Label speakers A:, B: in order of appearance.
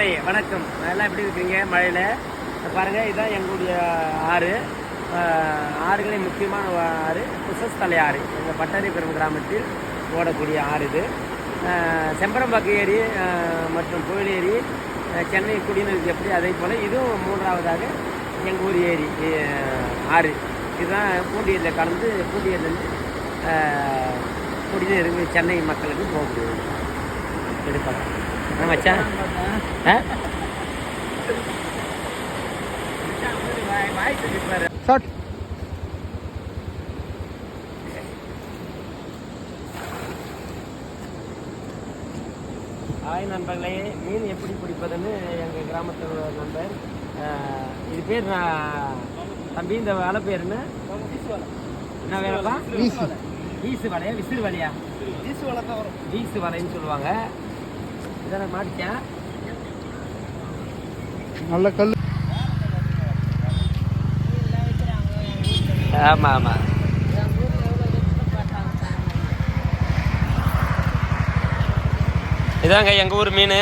A: வணக்கம். எல்லாம் எப்படி இருக்கீங்க? மழையில்? பாருங்கள் இதுதான் எங்களுடைய ஆறு. ஆறுகளின் முக்கியமான ஆறு ஆறு புசஸ்தலை ஆறு. எங்கள் பட்டாரிபுரம் கிராமத்தில் ஓடக்கூடிய ஆறு இது. செம்பரம்பாக்கு ஏரி மற்றும் கோயில் ஏரி சென்னை குடிநீர் எப்படி அதே போல் இதுவும் மூன்றாவதாக எங்கள் ஊர் ஏரி ஆறு. இதுதான் பூண்டியில் கலந்து பூண்டியிலேருந்து குடிநீர் சென்னை மக்களுக்கு போகக்கூடியது. எடுக்கலாம். மச்சான். ஆ?
B: ஷார்ட்
A: ஹாய் நண்பர்களே மீன் எப்படி பிடிப்பதுன்னு எங்கள் கிராமத்து நண்பர் அஹ், இது பேர் நான் தம்பி இந்த வலை பேர் என்ன? என்ன வேலைப்பா?
B: வீசு.
A: வீசு வலையா? விசிறு வலையா?
B: வீசு வரும்.
A: வீசு வலைன்னு சொல்லுவாங்க. இதை மாட்டிச்சேன்
B: நல்ல கல்
A: ஆமாம் ஆமாம் இதாங்க எங்கள் ஊர் மீன்.